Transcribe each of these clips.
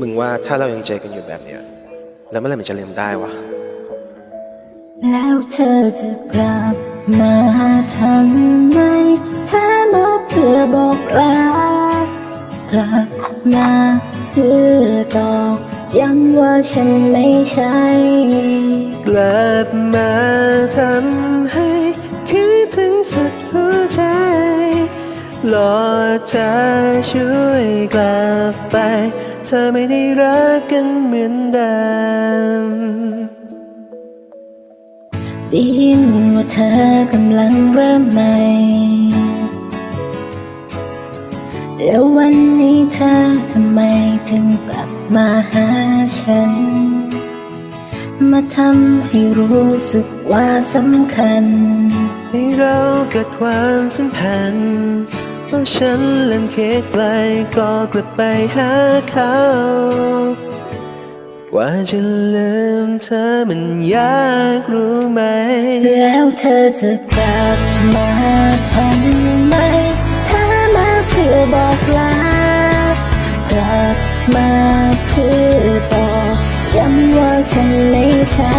มึงว่าถ้าเรายังเจอกันอยู่แบบเนี้ย แล้วเมื่อไหร่มันจะลืมได้วะ แล้วเธอจะกลับมาทำไมถ้ามาเพื่อบอกลากลับมาเพื่อตอกย้ำว่าฉันไม่ใช่ กลับมาทำให้คิดถึงสุดหัวใจรอเธอช่วยกลับไป เธอไม่ได้รักกันเหมือนเดิมได้ยินว่าเธอกำลังเริ่มใหม่ แล้ววันนี้เธอทำไมถึงกลับมาหาฉัน มาทำให้รู้สึกว่าสำคัญ ให้เราเกิดความสัมพันธ์เพราะฉันเล่นคิดไกลก็กลับไปหาเขา กว่าจะลืมเธอมันยากรู้ไหม แล้วเธอจะกลับมาทำไมถ้ามาเพื่อบอกลากลับมาเพื่อบอกย้ำว่าฉันไม่ใช่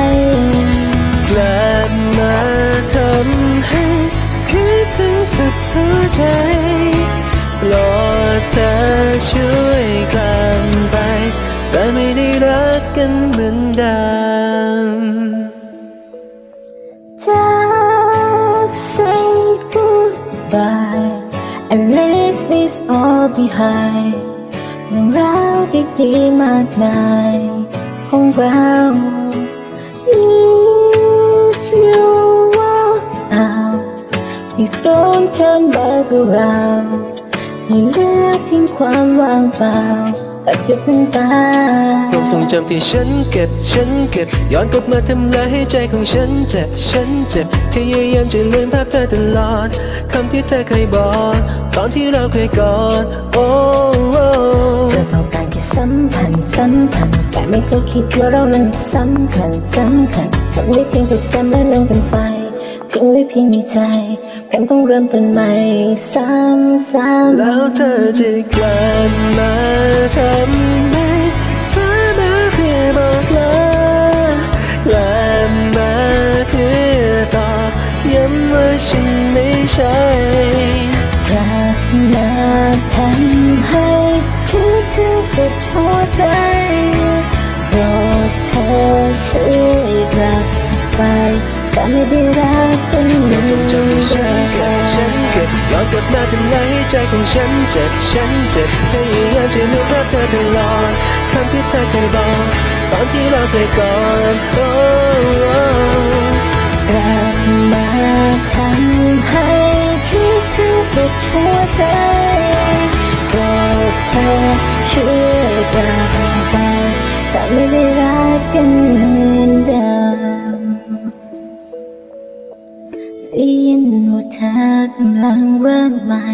กลับมาทำให้คิดถึงสุดหัวใจ รอเธอช่วยกลับไปเธอไม่ได้รักกันเหมือนเดิม Just say goodbye and leave this all behind เรื่องราวดีมากมายของเรา If you walk out please don't turn back around ให้เหลือเพียงความว่างเปล่ากับหยดน้ำตาความทรงจำที่ฉันเก็บฉันเก็บย้อนกลับมาทำลายให้ใจของฉันเจ็บฉันเจ็บพยายามจะลืมภาพเธอตลอดคำที่เธอเคยบอกตอนที่เราเคยกอดโอ้โอ้เธอต้องการแค่สัมพันธ์สัมพันธ์แต่ไม่เคยคิดว่าเรานั้นสำคัญสำคัญทำได้เพียงจดจำและลืมกันไป ทิ้งไว้เพียงในใจแค่ต้องเริ่มต้นใหม่ซ้ำซ้ำแล้วเธอจะกลับมาทำไมเธอมาเพื่อบอกลากลับมาเพื่อตอกย้ำว่าฉันไม่ใช่รักมาทำให้คิดถึงสุดหัวใจโปรดเธอช่วยกลับไป จะไม่ได้รักกันเหมือนจำที่ฉันเก็บฉันเก็บย้อนกลับมาทำลายให้ใจของฉันเจ็บฉันเจ็บพยายามจะลืมภาพเธอตลอดคำที่เธอเคยบอกตอนที่เราเคยกอดโอ้โอ้กลับมาทำให้คิดถึงสุดหัวใจโปรดเธอช่วยกลับไปถ้าไม่ได้รักกัน ได้ยินว่าเธอกำลังเริ่มใหม่